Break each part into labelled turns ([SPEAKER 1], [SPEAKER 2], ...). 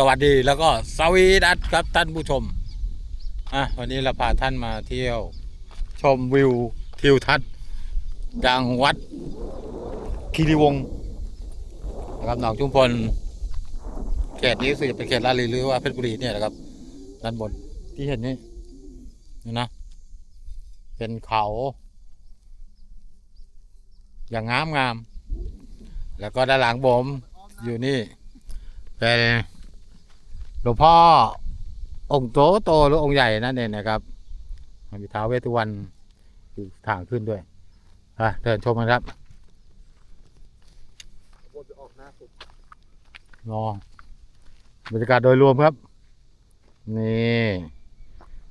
[SPEAKER 1] สวัสดีแล้วก็สวีดัสครับท่านผู้ชมอะวันนี้เราพาท่านมาเที่ยว ชมวิวทิวทัศน์จังวัดคีรีวงศ์นะครับหนองชุมพลเขตนี้สึกจะเป็นเขตลาดลีหรือว่าเพชรบุรีเนี่ยนะครับ ด้านบนที่เห็นนี่นี่นะ เป็นเขา อย่างงามงาม แล้วก็ด้านหลังผมอยู่นี่เป็น ลวงพ่อองค์โตโตหรือองค์ใหญ่นั่นเองนะครับมีท้าวเวสสุวรรณอยู่ทางขึ้นด้วยอะเดินชมกันครับรอบรรยากาศโดยรวมครับ นี่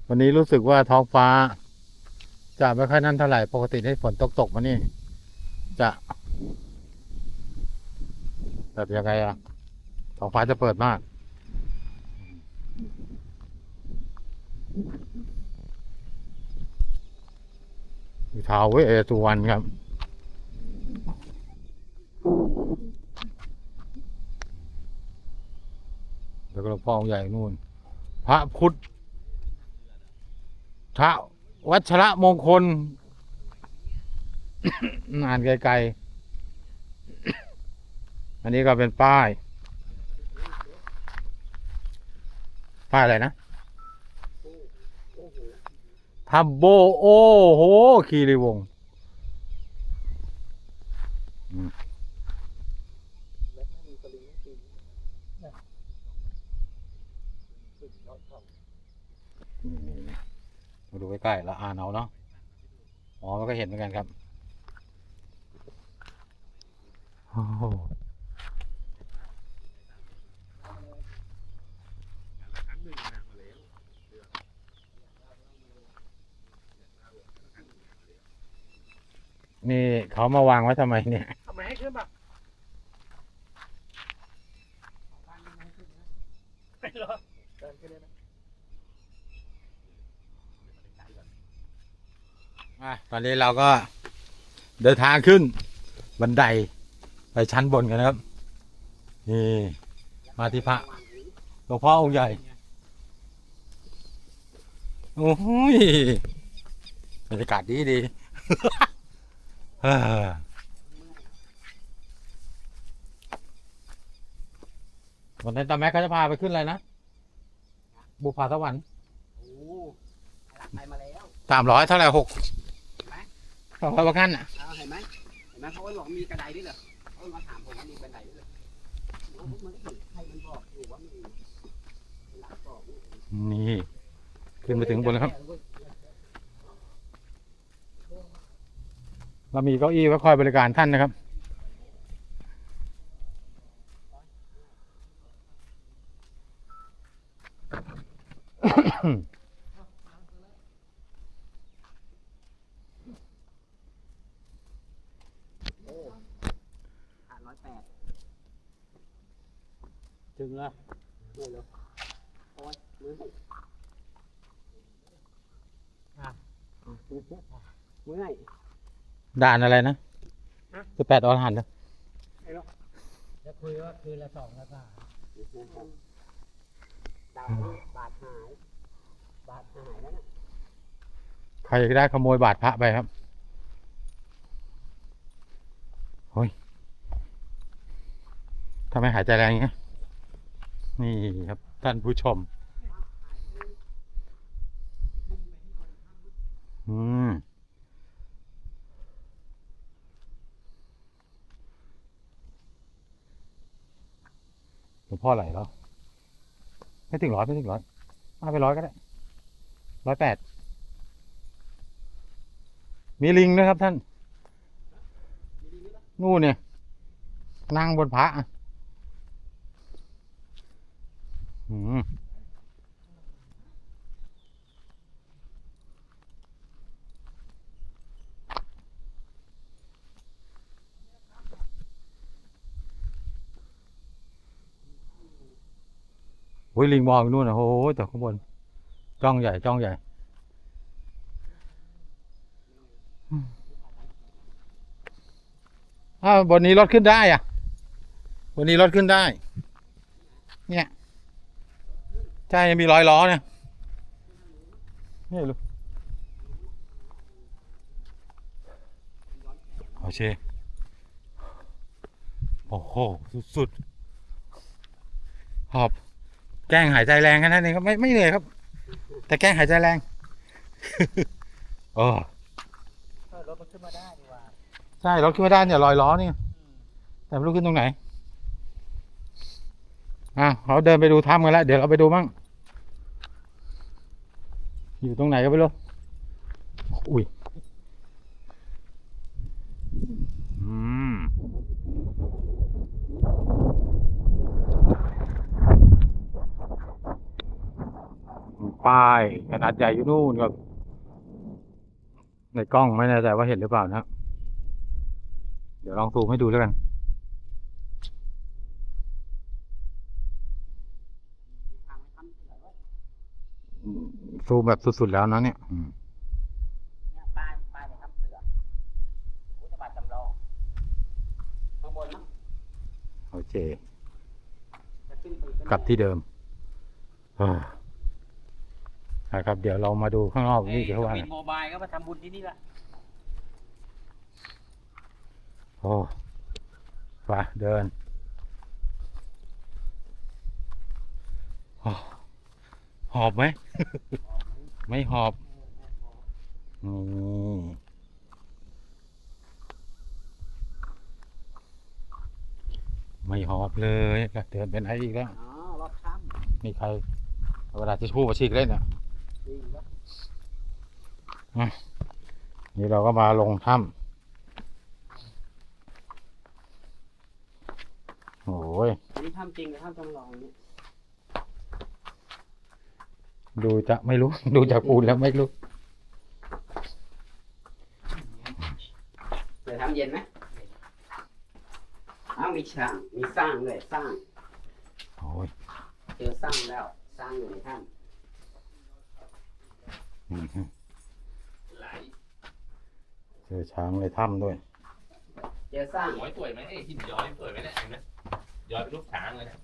[SPEAKER 1] วันนี้รู้สึกว่าท้องฟ้า จะไม่ค่อยนั่นเท่าไหร่ ปกติให้ฝนตกตกๆมานี่ จะแบบยังไงอะท้องฟ้าจะเปิดมาก ท้าวเวสสุวรรณครับ แล้วก็หลวงพ่องใหญ่นู่น พระพุทธพระวัชระมงคล อ่านไกลๆ อันนี้ก็เป็นป้าย ป้ายอะไรนะ ทับโบโอ้โหคีรีวงมาดูใกล้ๆล้วอ่านเอาเนาะอ๋อมันก็เห็นเหมือนกันครับ โอ้ เขามาวางไว้ทำไมเนี่ย
[SPEAKER 2] ทำไมให้ขึ้นแบบไม่หรอเดินขึ้นเลยนะ
[SPEAKER 1] อะตอนนี้เราก็เดินทางขึ้นบันไดไปชั้นบนกันนะครับ นี่ มาที่พระหลวงพ่อองค์ใหญ่ โอ้โหยบรรยากาศดีดีเออ วันนี้ตาแม็กเขาจะพาไปขึ้นอะไรนะ บุพาสวรรค์
[SPEAKER 2] โอ้หลักไปมาแล้ว
[SPEAKER 1] สามร้อยเท่าไหร่หกสองร้อยกว่าขั้นอะ
[SPEAKER 2] เอาเห็นไหมเห็นไหมเขาก็บอกมีกระไดด้วยเหรอเขามาถามผมว่ามีกระไดด้วยเหรอมันก็เห็นใครมันบอกอยู่ว่ามีหลักบอก
[SPEAKER 1] นี่ ขึ้นไปถึงบนแล้วครับ เรามีเก้าอี้ไว้คอยบริการท่านนะครับ
[SPEAKER 2] อ่านร้อยแปด
[SPEAKER 1] ถึงแล้ว
[SPEAKER 2] โอ้ยโอ้ยมือมือไหน
[SPEAKER 1] ด่านอะไรนะ
[SPEAKER 2] ฮะ
[SPEAKER 1] จะแปดอรหันต์เหรอ
[SPEAKER 2] จะคุยว่าคืนละสองละสามดาวบาทหาย บาทหายแล้วนะ
[SPEAKER 1] ใครได้ขโมยบาทพระไปครับเฮ้ยทำไมหายใจแรงอย่างเงี้ย นี่ครับท่านผู้ชม อืม หลวงพ่อไหลแล้วไม่ถึงร้อยไม่ถึงร้อยมาไปร้อยก็ได้ร้อยแปดมีลิงด้วยครับท่านนู่นเนี่ยนั่งบนพระอะอืม อ้ยลิงมองนู่นนะโอ้โหแต่ข้างบน จ้องใหญ่ จ้องใหญ่ อ้าวบนนี้รถขึ้นได้อะบนนี้รถขึ้นได้ เนี่ย ใช่ยังมีรอยล้อเนี่ย นี่ลูกโอเคโอ้โห สุดๆหอบ แกล้งหายใจแรงแค่นั้นเองครับไม่ไม่เหนื่อยครับ แต่แกล้งหายใจแรงโอ้
[SPEAKER 3] รถมันขึ้นมาได้ดีว่า
[SPEAKER 1] ใช่รถขึ้นมาได้เนี่ยรอยล้อนี่แต่ไม่รู้ขึ้นตรงไหนอะเราเดินไปดูถ้ำกันแล้วเดี๋ยวเราไปดูมั่งอยู่ตรงไหนก็ไม่รู้อุ้ย อืม ป้ายขนาดใหญ่อยู่นู่นครับ ในกล้องไม่แน่ใจว่าเห็นหรือเปล่านะ เดี๋ยวลองซูมให้ดูแล้วกัน ซูมแบบสุดๆแล้วนะเนี่ยอืม
[SPEAKER 2] เนี่ยป้ายป้ายไปทำเสือพุทธบาทจำลองข้างบนมั้ง
[SPEAKER 1] โอเค กลับที่เดิมเออ นะครับ เดี๋ยวเรามาดูข้างนอกนี่เดี๋ยวว่า
[SPEAKER 3] บินโมบายก็มาทำบุญที่นี่ละ
[SPEAKER 1] โอ้ไปเดินโอ้หอบไหม ไม่หอบนี่ไม่หอบเลยเดินเป็นไออีกแล้ว
[SPEAKER 2] อ๋อรอบค่
[SPEAKER 1] มีใครเอาเวลาที่พูดมาฉีกเล่นอะำ
[SPEAKER 2] ดีแล้ว
[SPEAKER 1] นี่เราก็มาลงถ้ำโอ้ย
[SPEAKER 2] อันนี้ทำจริงหรือทำจำลองเนี่ย
[SPEAKER 1] ดูจะไม่รู้ ดูจากปูนแล้วไม่รู้
[SPEAKER 2] เสือทำเย็นไหมอ้าวมีช่างมีสร้างเลยสร้าง
[SPEAKER 1] โอ้ย
[SPEAKER 2] เจอสร้างแล้ว สร้างอยู่ในถ้
[SPEAKER 1] อืม
[SPEAKER 3] ไหล
[SPEAKER 1] เจอช้างในถ้ำด้วยำ
[SPEAKER 2] เจอสร้าง
[SPEAKER 3] สวยสวยไหมไอ้หินย้อยสวยไหมเนี่ยเห็นไหมย้อยเป็นรูปช้างเลยเนี่ย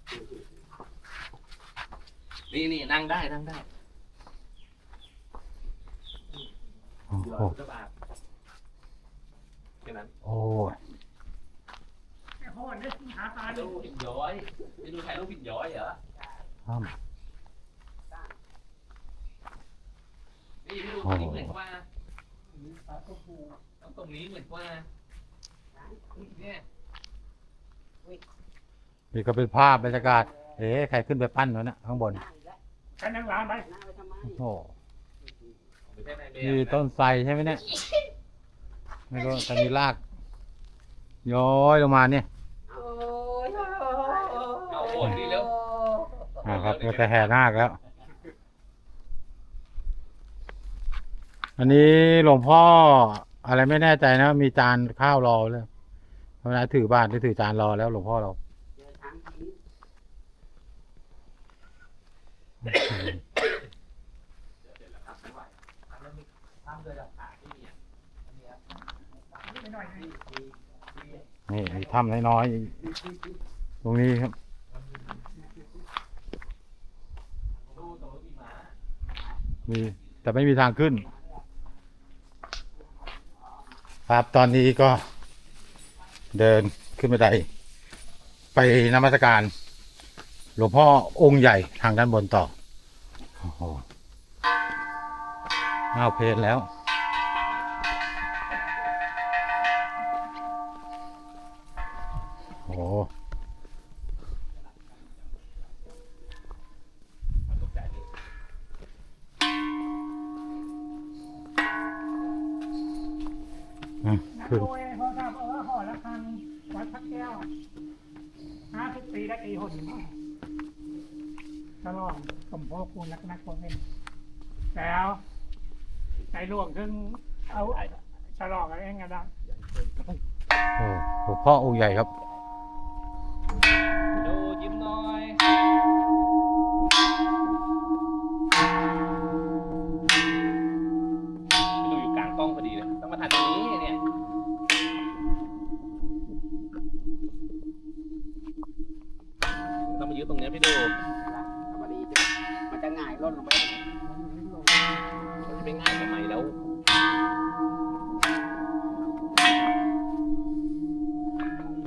[SPEAKER 3] นี่นี่นั่งได้นั่งได้
[SPEAKER 1] โอ้
[SPEAKER 3] ย้อ
[SPEAKER 1] โห
[SPEAKER 3] ยพุทธบาทแค่นั้น
[SPEAKER 1] โอ้ย
[SPEAKER 3] ดูหินย้อยไปดูถ่ายรูปหินย้อยเหรอ
[SPEAKER 1] ถ้
[SPEAKER 3] นี่ไปดูตรงนี้เหมือนกว่าตรงนี้เหมือนกว่าเนี่ยำ
[SPEAKER 1] นี่ก็เป็นภาพบรรยากาศ เอ๊ะใครขึ้นไปปั้นวะเนี่ยข้างบน
[SPEAKER 2] หน้าอีกแล้ว
[SPEAKER 3] แค่นั่งร้านไป
[SPEAKER 2] หน้าไปทำไม
[SPEAKER 1] โอ้
[SPEAKER 3] ไม่ใช่ในเบ
[SPEAKER 1] นี่ต้นไทรใช่ไหมเนี่ยไม่รู้แต่มีรากย้อยลงมาเนี่ย
[SPEAKER 2] โอ้ย
[SPEAKER 3] เอาโอนดีแล้ว
[SPEAKER 1] นะครับก็จะแห่นาคแล้ว อันนี้หลวงพ่ออะไรไม่แน่ใจนะ มีจานข้าวรอเลยเวลาถือบาตรได้ถือจานรอแล้วหลวงพ่อเรา นี่มีถ้ำน้อยๆตรงนี้ครับมีแต่ไม่มีทางขึ้น ครับตอนนี้ก็เดินขึ้นบันไดไปนมัสการ หลวงพ่อองค์ใหญ่ทางด้านบนต่อโอ้โหเอาเพลนแล้ว อืมขึ้น
[SPEAKER 4] โดยพอทราบเออห่อละครันวัดพระแก้วห้าสิบปีได้กี่หนตลอดสมโพธิคุณนักนักคนเป็นแล้วในหลวงถึงเอาฉลองอะไรเองกันได้
[SPEAKER 1] โอ้หลวงพ่อองค์ใหญ่ครับ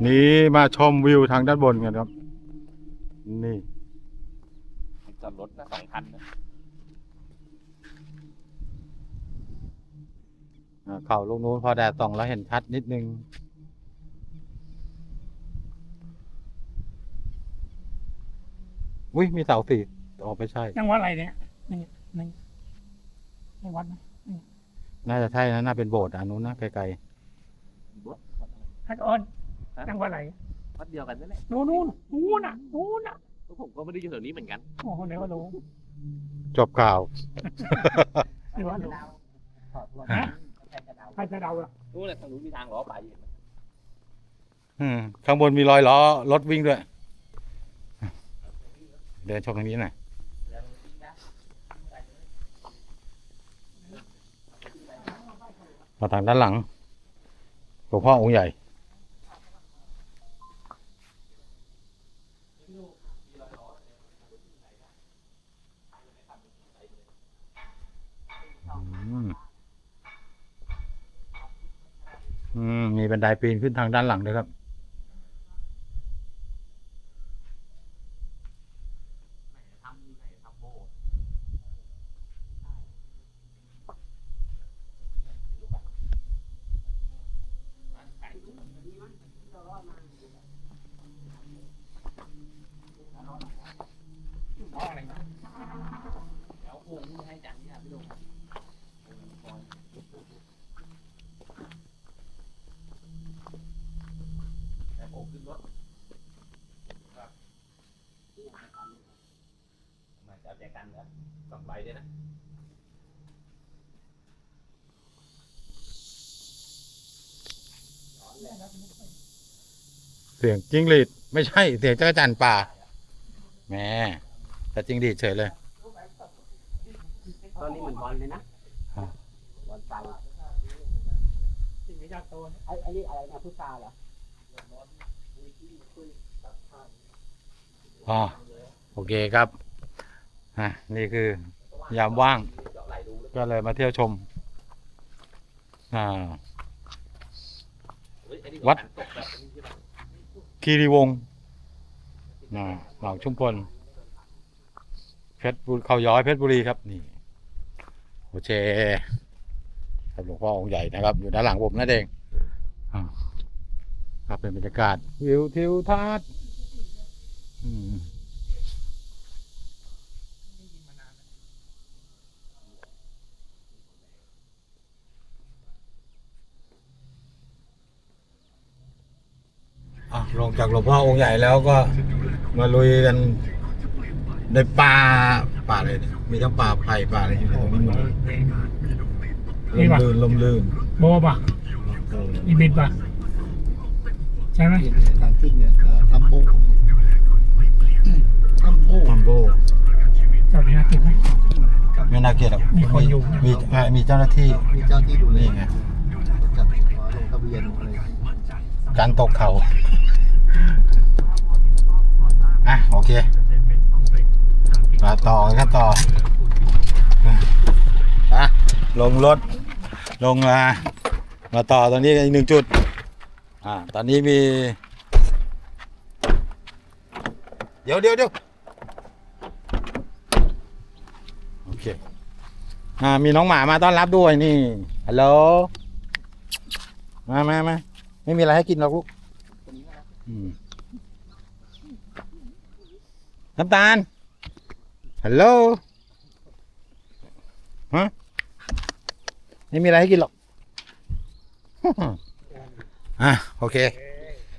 [SPEAKER 3] นี่มา
[SPEAKER 1] ชมวิวทางด้านบนกันครับ นี่
[SPEAKER 3] จอดรถนะสองคันนะ
[SPEAKER 1] อ่าเข่าลูกนู้นพอแดดส่องแล้วเห็นชัดนิดนึง อุ้ยมีเสาสี่ออกไม่ใช่
[SPEAKER 4] ยังวัดอะไรเนี่ยนี่นี่นี่วัดนะ
[SPEAKER 1] น่าจะใช่นะน่าเป็นโบสถ์อันนู้นนะไกล
[SPEAKER 4] ฮักออน ยังวัดอะไร
[SPEAKER 3] วัดเดียวกันนั่นแหละ
[SPEAKER 4] นู่นนู่นนู่นน่ะนู่นน่ะ
[SPEAKER 3] ผมก็ไม่ได้อยู่แถวนี้เหมือนกัน
[SPEAKER 4] โอ้โหเดี๋ยวก็รู้
[SPEAKER 1] ๆจบข่าว
[SPEAKER 4] เดี๋ยวก็รู้
[SPEAKER 2] ถอดหัว
[SPEAKER 1] ฮะ
[SPEAKER 2] แผ่นกระดาษ
[SPEAKER 4] ใครจะเดาล่ะ
[SPEAKER 3] นู่นแหละทางนู้นมีทางล้อไปเห็นไหม
[SPEAKER 1] อืมข้างบนมีรอยล้อรถวิ่งด้วย เดินชมทางนี้หน่อยมาทางด้านหลังหลวงพ่อองค์ใหญ่ อืม อืมมีบันไดปีนขึ้นทางด้านหลังด้วยครับ
[SPEAKER 4] เพราะอะไรนะ
[SPEAKER 3] แล้วโค้งที่ให้จันนี่ครับพี่ลุงแต่โค้งขึ้นรถครับมาจะเอาแจกันเหรอสองใบด้วยนะ
[SPEAKER 1] เสียงจิ้งหรีดไม่ใช่ เสียงจักรจันทร์ป่าแหม่แต่จิ้งหรีดเฉยเลย
[SPEAKER 2] ตอนนี้เหมือนบอลเลยนะ
[SPEAKER 1] อ่า
[SPEAKER 2] บอลไฟ
[SPEAKER 4] สิ่งที่ยากโตเนี่ย
[SPEAKER 2] ไอ้ไอ้นี่อะไรนะพุทราเหรอ
[SPEAKER 1] อ๋อโอเคครับอะนี่คือยามว่าง ก็เลยมาเที่ยวชมอ่า
[SPEAKER 3] เฮ้ยไอ้นี่
[SPEAKER 1] วัด คีรีวงศ์นะหนองชุมพลเพชรบุรีเขาย้อยเพชรบุรีครับนี่โอเคครับหลวงพ่อองค์ใหญ่นะครับ อยู่ด้านหลังผมนั่นเองอ่าครับเป็นบรรยากาศวิวทิวทัศน์อืม อะลงจากหลวงพ่อองค์ใหญ่แล้วก็มาลุยกันในป่าป่าอะไรเนี่ยมีทั้งป่าไผ่ป่าอะไรอยู่ตรงนี้หมดเลยลมลื่นลมลื่น
[SPEAKER 4] โบป่ะอีบิดป่ะ ใช่ไหม
[SPEAKER 5] ทางขึ้นเนี่ยเอ่อทำโบทำโบ
[SPEAKER 1] มัมโบ
[SPEAKER 4] จอดนี่นะติดไหม
[SPEAKER 1] ไม่น่าเกลียดหรอก
[SPEAKER 4] มีคนอยู่
[SPEAKER 1] มีอ่ามีเจ้าหน้าที่
[SPEAKER 5] มีเจ้าที่ดูแล
[SPEAKER 1] นี่ไง
[SPEAKER 5] จัดขอลงทะเบียนอะไร
[SPEAKER 1] การตกเขาอะ โอเคมาต่อกันต่ออะลงรถ ลงมามาต่อตอนนี้อีกหนึ่งจุด อ่า ตอนนี้มี เดี๋ยวเดี๋ยวเดี๋ยวโอเค อ่า มีน้องหมามาต้อนรับด้วยนี่ ฮัลโหล มามามา ไม่มีอะไรให้กินหรอกลูกอืมน้ำตาล ฮัลโหล ฮะ ไม่มีอะไรให้กินหรอก อะโอเค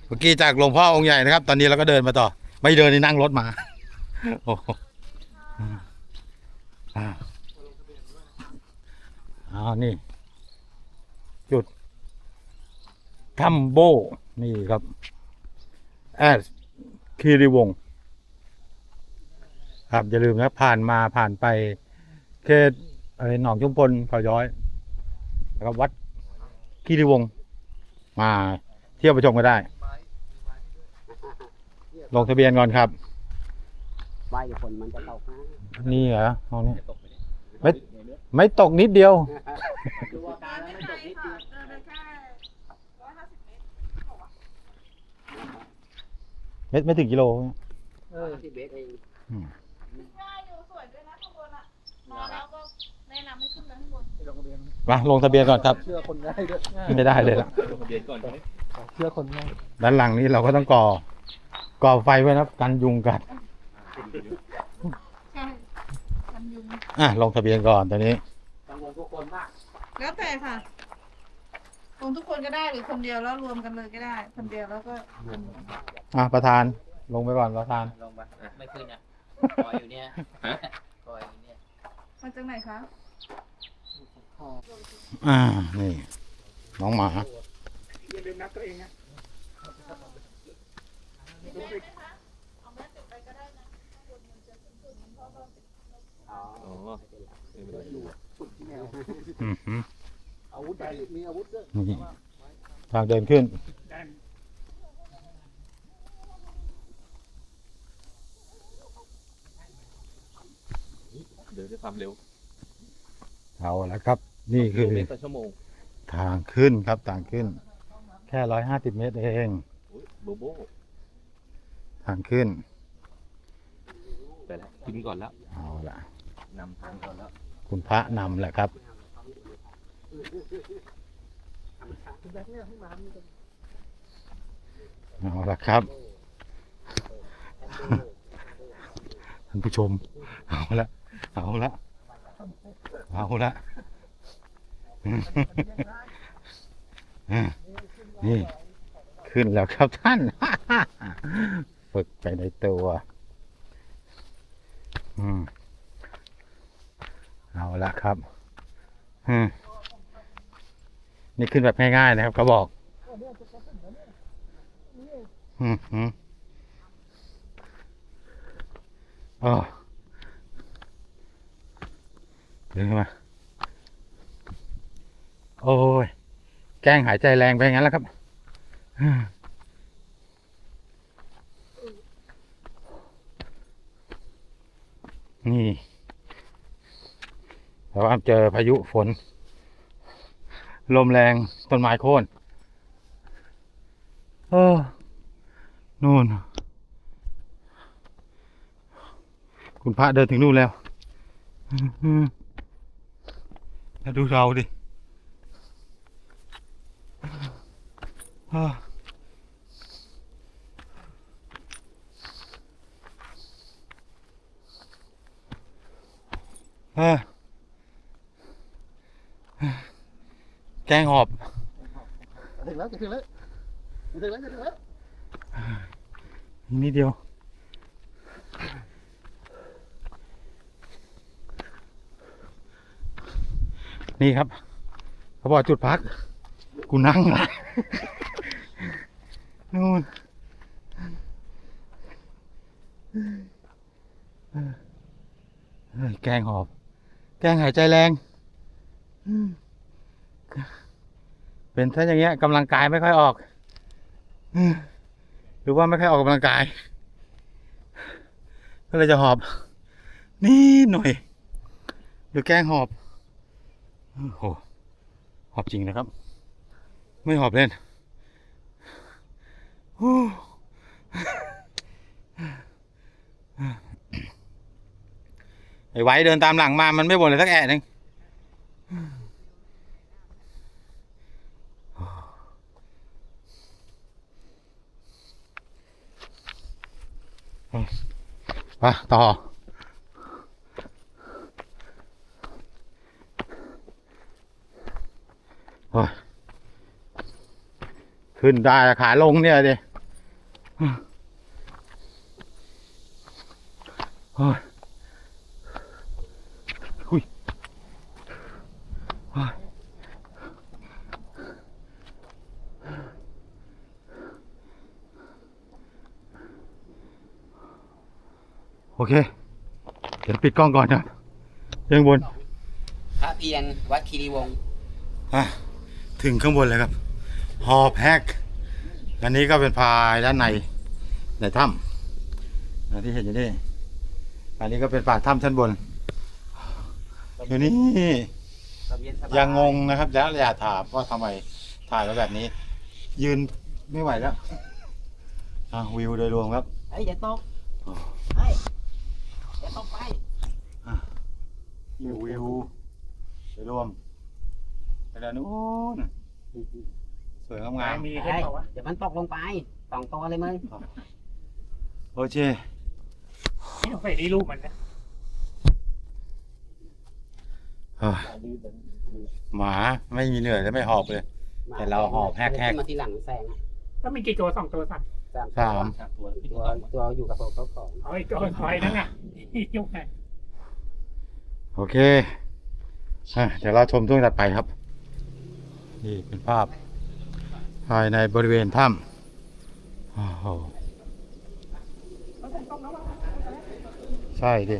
[SPEAKER 1] เมื่อกี้จากหลวงพ่อองค์ใหญ่นะครับ ตอนนี้เราก็เดินมาต่อ ไม่เดินนี่นั่งรถมา โอ้โหอ่าอ้าวนี่ จุด ทัมโบ นี่ครับแอดคีรีวงศ์ครับ อย่าลืมนะผ่านมาผ่านไป เขตอะไรหนองชุมพลเขาย้อยแล้วก็วัดคีรีวงศ์มาเที่ยวไปชมก็ได้ ลงทะเบียนก่อนครับ
[SPEAKER 2] ว่ายอยู่คนมันจะตกนะ
[SPEAKER 1] นี่เหรอเอาเนี่ย
[SPEAKER 3] จะตกไปเนี่ย
[SPEAKER 1] ไม่ไม่ตกนิดเดียว
[SPEAKER 2] ดูอาการแล้วไม่ตกนิดเดียว
[SPEAKER 6] เดินไปแค่ร้อยห้าสิบเมตร
[SPEAKER 1] ไม่ไม่ถึงกิโล
[SPEAKER 2] เออที่เบสเอง
[SPEAKER 6] ง่ายอยู่สวยด้วยนะข้างบนอะมาแล้วก็แนะนำให้ขึ้นไปข้างบน
[SPEAKER 1] มาลงทะเบียนก่อนครับ
[SPEAKER 5] เชื่อคนง่ายด้วย
[SPEAKER 1] ไม่ได้เลยล่ะ
[SPEAKER 3] ลงทะเบียนก่อนใช่ไหม
[SPEAKER 5] เชื่อคนง่าย
[SPEAKER 1] ด้านหลังนี้เราก็ต้องก่อ ก่อไฟไว้นะครับกันยุงกัด
[SPEAKER 6] ใช่กันยุง
[SPEAKER 1] อะลงทะเบียนก่อนตอนนี้
[SPEAKER 2] กังวลทุกคนมาก
[SPEAKER 6] แล้วแต่ค่ะ ลงทุกคนก็ได้หรือคนเดียวแล้วรวมกันเลยก็ได้ คนเดียวแล้วก็
[SPEAKER 1] อะประธานลงไปก่อนประธาน
[SPEAKER 2] ลงไปไม่ขึ้นอะปล่อยอยู่เนี่ยปล่อยอยู่เนี่ย
[SPEAKER 6] มาจากไหนคะ
[SPEAKER 1] อ่า นี่ น้องหมา
[SPEAKER 4] อย่าลืมนับตัวเองนะ
[SPEAKER 6] เอาแม่ติดไปก็ได้นะข้างบนมันจะขึ้นๆเพราะว่า
[SPEAKER 2] อ๋อ
[SPEAKER 3] อ๋อไม่เป็นไร
[SPEAKER 1] อือหือ
[SPEAKER 5] อาวุธใหญ่มีอาวุธด้วย
[SPEAKER 1] นี่ทางเดินขึ้น
[SPEAKER 4] ได้
[SPEAKER 3] เดินด้วยความเร็ว
[SPEAKER 1] เอาละครับ นี่คือ
[SPEAKER 3] เมตรต่อชั่วโมง
[SPEAKER 1] ทางขึ้นครับทางขึ้น แค่ร้อยห้าสิบเมตรเอง
[SPEAKER 3] อุ๊ยโบโบ
[SPEAKER 1] ทางขึ้น
[SPEAKER 3] ไปแล้วกินก่อนแล้ว
[SPEAKER 1] เอาละ
[SPEAKER 3] นำทางก่อนแล้ว
[SPEAKER 1] คุณพระนำแหละครับ เอาละครับท่านผู้ชม เอาละเอาละเอาละนี่ขึ้นแล้วครับท่านฝึกไปในตัวอืมเอาละครับอืม นี่ขึ้นแบบง่ายๆนะครับเขาบอกอืมอืมอ๋อเดินเข้ามา โอ้ย แกล้งหายใจแรงไปงั้นแล้วครับนี่แต่ว่าเจอพายุฝน ลมแรงต้นไม้โค่นเออนู่น คุณพระเดินถึงนู่นแล้วมแล้วดูเราดิอ่าอ่า แกล้งหอบ
[SPEAKER 5] ถึงแล้วจะถึงแล้วจะถึงแล้วจะถึงแล้ว
[SPEAKER 1] อีกนิดเดียว นี่ครับเขาบอกจุดพัก กูนั่งละนู่นเฮ้ยแกล้งหอบ แกล้งหายใจแรง อืม เป็นถ้าอย่างเงี้ยกำลังกายไม่ค่อยออก หรือว่าไม่ค่อยออกกำลังกาย ก็เลยจะหอบ นี่หน่อยหรือแกล้งหอบโอ้โหหอบจริงนะครับ ไม่หอบเล่นโอ้ไอ้ไว้เดินตามหลังมามันไม่บ่นเลยสักแอะหนึ่ง ไปต่อ ขึ้นได้ขาลงเนี่ยดิโอ้ยหุยโอ้ยโอ เค เดี๋ยวปิดกล้องก่อนครับเรื่องบน
[SPEAKER 2] พระเพียรวัดคีรีวงศ์
[SPEAKER 1] อะถึงข้างบนเลยครับ หอบแฮกอันนี้ก็เป็นพายด้านในในถ้ำนะที่เห็นอยู่นี่ อันนี้ก็เป็นปากถ้ำชั้นบน อยู่นี่
[SPEAKER 2] ลมเย็นสบาย
[SPEAKER 1] ยังงงนะครับแล้วอย่าถามว่าทำไมถ่ายไว้แบบนี้ ยืนไม่ไหวแล้วอะวิวโดยรวมครับ
[SPEAKER 2] เฮ้ยอย่าตกเฮ้ย อย่าตกไป
[SPEAKER 1] วิววิวโดยรวมไปด้านนู้นสวยงาม
[SPEAKER 4] มี
[SPEAKER 2] เฮ้
[SPEAKER 4] เห็น
[SPEAKER 2] ย
[SPEAKER 4] บอกว่า
[SPEAKER 2] เดี๋ยวมันตกลงไปสองตัวเลยมึง
[SPEAKER 1] ๆโอเค
[SPEAKER 4] ที่ต้องใส่ดีรูปมันนะ
[SPEAKER 1] เฮ้ยหมาไม่มีเหนื่อยและไม่หอบเลย แต่เราหอบแฮกๆ
[SPEAKER 2] ขึ้นมาทีหลังแซงอะ
[SPEAKER 4] ก็มีกี่ตัวสองตัวสั่น
[SPEAKER 1] สาม
[SPEAKER 2] ตัวตัวอยู่กับผมเขาสอง
[SPEAKER 4] เอาไอ้ตัวถอยนั่นน่ะ ยกไง
[SPEAKER 1] โอเคอะเดี๋ยวเราชมช่วงถัดไปครับ นี่เป็นภาพ ภายในบริเวณถ้ำโอ้โหใช่ดิ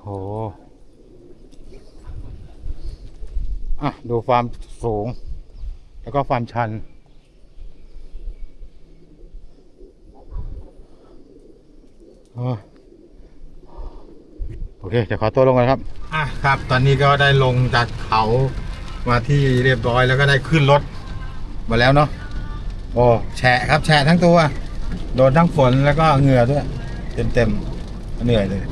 [SPEAKER 1] โหอะ ดูความสูง แล้วก็ความชัน โอ้โอเค เดี๋ยวขอตัวลงก่อนครับ อะครับ ตอนนี้ก็ได้ลงจากเขามาที่เรียบร้อยแล้วก็ได้ขึ้นรถมาแล้วเนาะ โอ้แฉะครับแฉะทั้งตัว โดนทั้งฝนแล้วก็เหงื่อด้วย เต็มเต็มๆเหนื่อยเลย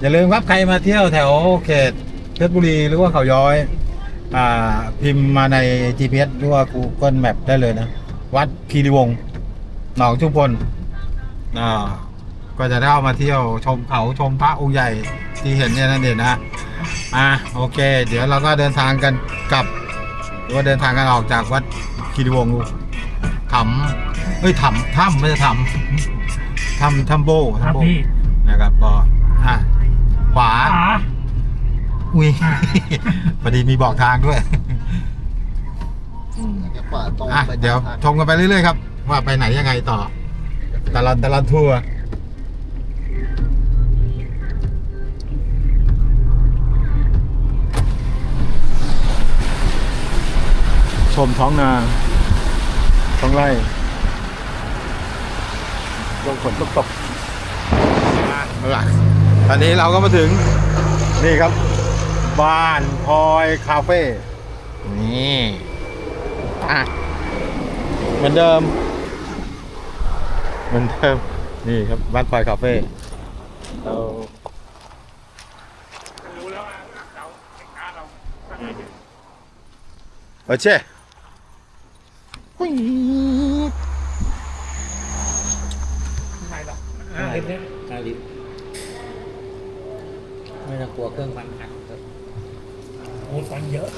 [SPEAKER 1] อย่าลืมครับใครมาเที่ยวแถวเขตเพชรบุรีหรือว่าเขาย้อย อ่า พิมพ์มาใน GPS หรือว่า Google Map ได้เลยนะ วัดคีรีวงศ์หนองชุมพลอ่า ก็จะได้เอามาเที่ยวชมเขาชมพระองค์ใหญ่ที่เห็นเนี่ยนั่นเองนะอะโอเค เดี๋ยวเราก็เดินทางกันกลับหรือว่าเดินทางกันออกจากวัดคีรีวงศ์ถ้ำเอ้ยถ้ำถ้ำไม่ใช่ถ้ำถ้ำถ้ำโบ
[SPEAKER 4] ครั
[SPEAKER 1] ถ้ำ
[SPEAKER 4] บ
[SPEAKER 1] โบ
[SPEAKER 4] พี่
[SPEAKER 1] นะครับก็อะขวา
[SPEAKER 4] ขา
[SPEAKER 1] อุ้ย พอดีมีบอกทางด้วย
[SPEAKER 5] เดี๋ยวขวาตรง
[SPEAKER 1] อะ
[SPEAKER 5] ไป
[SPEAKER 1] เดี๋ยวชมกันไปเรื่อยๆครับ ว่าไปไหนยังไงต่อ ตลอดตลอดทัวร์ ชมท้องนาท้องไร่ลงฝนตกตกหลักตอนนี้เราก็มาถึงนี่ครับ บ้านพลอยคาเฟ่นี่อะเหมือนเดิม เหมือนเดิม นี่ครับบ้านพลอยคาเฟ่เรา
[SPEAKER 4] รู้แล้วว่าเราสินค้าเรา
[SPEAKER 1] โอเค
[SPEAKER 4] ไหนหรอกอ่าเห็นไหม
[SPEAKER 2] นาฬิไม่ต้องกลัวเครื่องมันหักครับ
[SPEAKER 4] โอ้ฟันเยอะ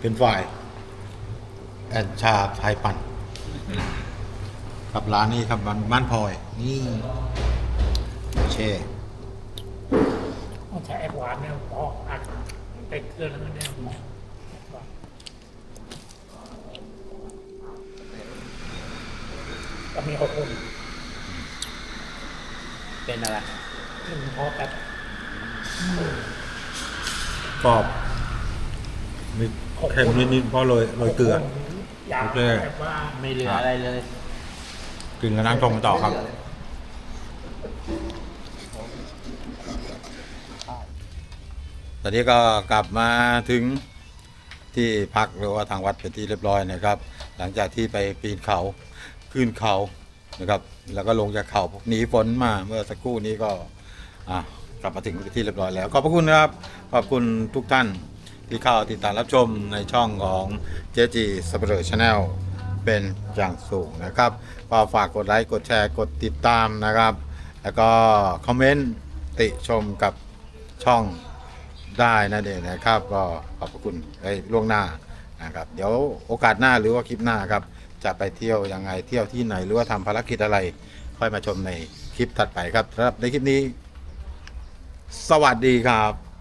[SPEAKER 1] เป็นฝ่ายแอนชาไทยปั่นกับร้านนี้ครับบ้านบ้านพลอย นี่เค
[SPEAKER 4] ต้อง ใช้แอดวานเนี่ยพออัดติดเครื่องแล้วเนี่ยก็มีหกคน
[SPEAKER 2] เป็นอะไร
[SPEAKER 4] หนึ่งพอแบบ
[SPEAKER 1] กรอบมีเค็มนิดๆเพราะโรยโรยเกลือ
[SPEAKER 4] อยาก
[SPEAKER 1] โอเค
[SPEAKER 4] แบบว่า
[SPEAKER 2] ไม่เหลืออะไรเลย
[SPEAKER 1] กินแล้วนั่งชมกันต่อครับ ตอนนี้ก็กลับมาถึงที่พักหรือว่าทางวัดเป็นที่เรียบร้อยนะครับ หลังจากที่ไปปีนเขาขึ้นเขานะครับ แล้วก็ลงจากเขาหนีฝนมาเมื่อสักครู่นี้ก็กลับมาถึงที่เรียบร้อยแล้ว ขอบพระคุณนะครับ ขอบคุณทุกท่านที่เข้าติดตามรับชมในช่องของเจจีสเปอร์ชาแนลเป็นอย่างสูงนะครับก็ฝากกดไลค์กดแชร์กดติดตามนะครับ แล้วก็คอมเมนต์ติชมกับช่อง ได้นั่นเองนะครับ ก็ขอบพระคุณไอ้ล่วงหน้านะครับ เดี๋ยวโอกาสหน้าหรือว่าคลิปหน้าครับ จะไปเที่ยวยังไงเที่ยวที่ไหนหรือว่าทำภารกิจอะไร ค่อยมาชมในคลิปถัดไปครับสำหรับในคลิปนี้ สวัสดีครับ